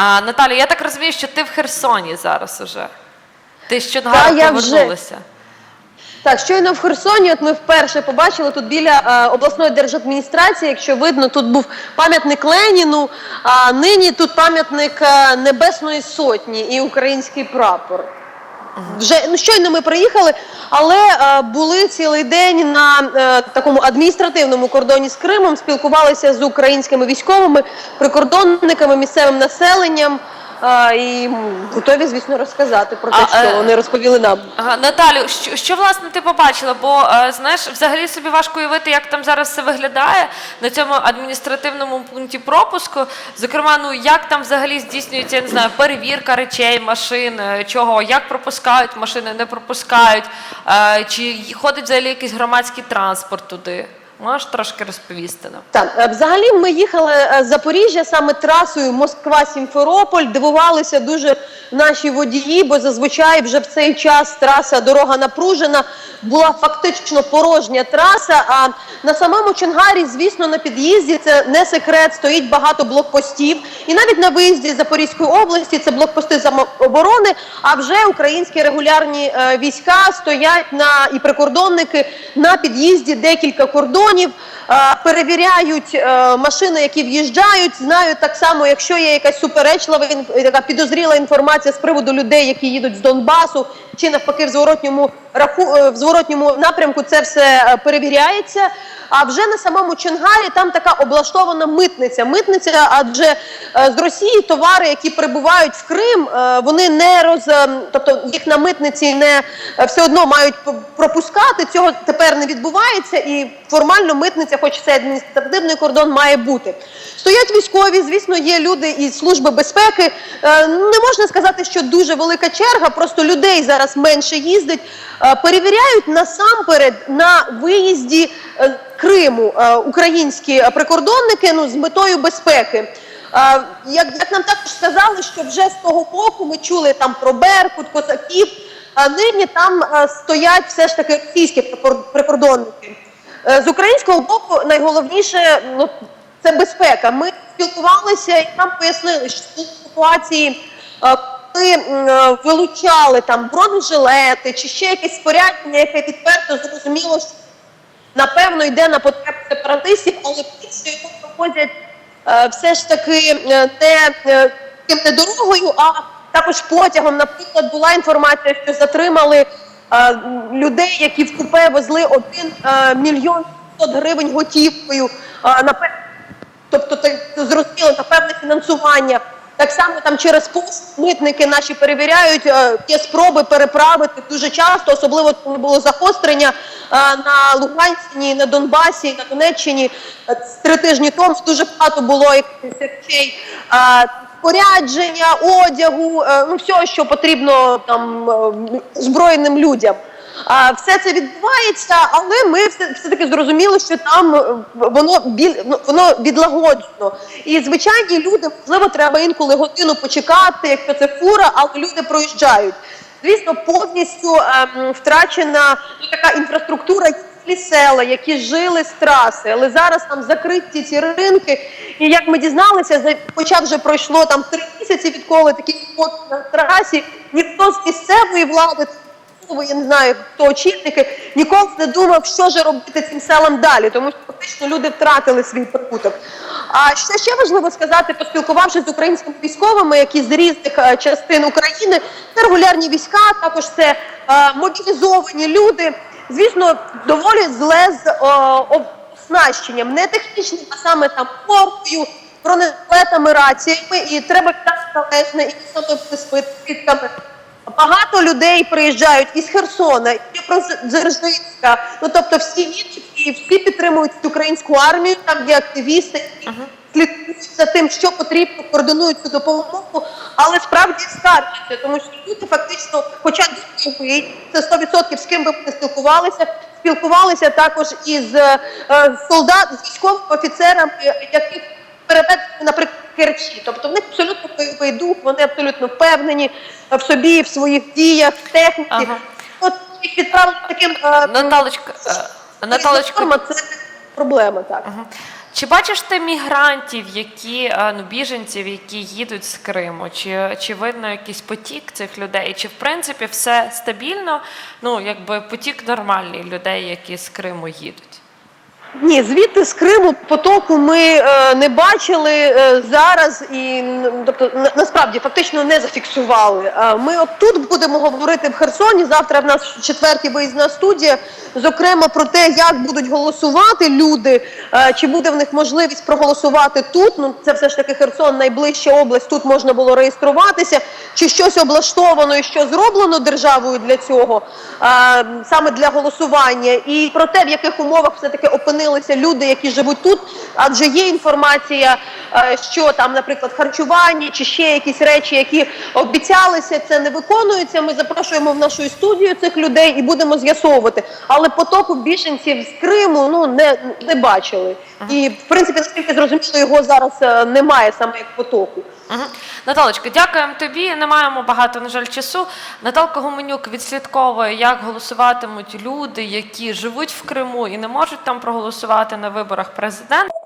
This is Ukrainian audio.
А, Наталю, я так розумію, що ти в Херсоні зараз уже. Ти з Та, Чонгара я вже- повернулася. Так, щойно в Херсоні, от ми вперше побачили тут біля е, обласної держадміністрації, якщо видно, тут був пам'ятник Леніну, а нині тут пам'ятник е, Небесної Сотні і український прапор. Вже ну, щойно ми приїхали, але е, були цілий день на е, такому адміністративному кордоні з Кримом, спілкувалися з українськими військовими, прикордонниками, місцевим населенням. Е, і готові, звісно, розказати про те, А, що е, вони розповіли нам. Ага, Наталю, що, що власне ти побачила? Бо е, знаєш, взагалі собі важко уявити, як там зараз все виглядає на цьому адміністративному пункті пропуску. Зокрема, ну як там взагалі здійснюється, я не знаю, перевірка речей, машин, е, чого, як пропускають машини, не пропускають, чи ходить взагалі якийсь громадський транспорт туди? Можеш трошки розповісти нам? Так, е, взагалі ми їхали е, з Запоріжжя саме трасою Москва-Сімферополь. Дивувалися дуже наші водії, бо зазвичай вже в цей час траса дорога напружена. Була фактично порожня траса. А на самому Чонгарі, звісно, на під'їзді це не секрет, стоїть багато блокпостів. І навіть на виїзді Запорізької області це блокпости самооборони. А вже українські регулярні е, війська стоять на і прикордонники на під'їзді декілька кордонів. Е, Перевіряють е, машини, які в'їжджають, знають так само, якщо є якась суперечлива така підозріла інформація з приводу людей, які їдуть з Донбасу, чи навпаки в зворотньому раху е, в зворотньому напрямку це все е, перевіряється. А вже на самому Чонгарі там така облаштована митниця. Митниця, адже е, з Росії товари, які прибувають в Крим, вони не роз, тобто їх на митниці не все одно мають пропускати. Цього тепер не відбувається, і формально митниця, хоч це адміністративний кордон, має бути. Стоять військові, звісно, є люди із служби безпеки. Не можна сказати, що дуже велика черга, просто людей зараз менше їздить. Е, Перевіряють насамперед на виїзді е, Криму е, українські прикордонники ну, з метою безпеки. Як, як нам також сказали, що вже з того боку ми чули там про Беркут, козаків, а нині там стоять все ж таки російські прикор- прикордонники. З українського боку найголовніше ну, це безпека. Ми спілкувалися і нам пояснили, що ситуації, коли вилучали там бронежилети чи ще якесь спорядження, яке відверто зрозуміло, що напевно йде на потреб сепаратистів, але поліцію його проходять е, все ж таки не е, тим не дорогою, а також потягом. Наприклад, була інформація, що затримали е, людей, які в купе везли 1 е, мільйон 500 гривень готівкою на пе- тобто це зрозуміло на певне фінансування. Так само там через пост митники наші перевіряють е, є спроби переправити дуже часто, особливо коли було загострення е, на Луганщині, на Донбасі, на Донеччині. Е, Три тижні тому дуже багато було якихось речей. е, Спорядження, одягу, ну всього, що потрібно там збройним людям. Все це відбувається, але ми все, таки зрозуміли, що там е, воно біль, ну, воно відлагоджено. І звичайні люди, можливо, треба інколи годину почекати, якщо це фура, але люди проїжджають. Звісно, повністю ем, втрачена ну, така інфраструктура. Села, які жили з траси, але зараз там закриті ці ринки. І як ми дізналися, за хоча вже пройшло там три місяці, відколи такі на трасі, ніхто з місцевої влади можливо, я не знаю, хто очільники, ніколи не думав, що ж робити цим селам далі, тому що фактично люди втратили свій прибуток. А що ще важливо сказати, поспілкувавшись з українськими військовими, які з різних е, частин України, це регулярні війська, також це е, мобілізовані люди. Звісно, доволі зле з е, оснащенням, не технічним, а саме там моркою, бронежилетами, раціями, і треба належне, і саме спитками. Багато людей приїжджають із Херсона, і Дзержинська, ну тобто всі інші, і всі підтримують українську армію, там є активісти, які слідкують за тим, що потрібно, координують цю допомогу, але справді скаржаться, тому що люди фактично, хоча це 100% з ким би не спілкувалися, спілкувалися також із е, солдат, з військовими офіцерами, яких переведені, наприклад, Керчі. Тобто в них абсолютно бойовий дух, вони абсолютно впевнені в собі, в своїх діях, в техніці. Ага. От їх відправили таким е, Наталочка, е, Наталочка, форма, це проблема, так. Ага. Чи бачиш ти мігрантів, які е, ну біженців, які їдуть з Криму? Чи, чи видно якийсь потік цих людей? Чи в принципі все стабільно? Ну якби потік нормальний людей, які з Криму їдуть? Ні, звідти з Криму потоку ми е, не бачили е, зараз і тобто на- насправді фактично не зафіксували. Е, ми от тут будемо говорити в Херсоні. Завтра в нас четвертій виїзна студія. Зокрема про те, як будуть голосувати люди, е, чи буде в них можливість проголосувати тут. Ну це все ж таки Херсон, найближча область. Тут можна було реєструватися, чи щось облаштовано і що зроблено державою для цього, е, саме для голосування, і про те, в яких умовах все таки опинилися люди, які живуть тут. Адже є інформація, е, що там, наприклад, харчування чи ще якісь речі, які обіцялися, це не виконується. Ми запрошуємо в нашу студію цих людей і будемо з'ясовувати. Але потоку біженців з Криму ну не, не бачили. І в принципі, наскільки зрозуміло, його зараз е, немає саме як потоку. Угу. Наталочка, дякуємо тобі. Не маємо багато, на жаль, часу. Наталка Гуменюк відслідковує, як голосуватимуть люди, які живуть в Криму і не можуть там проголосувати на виборах президента.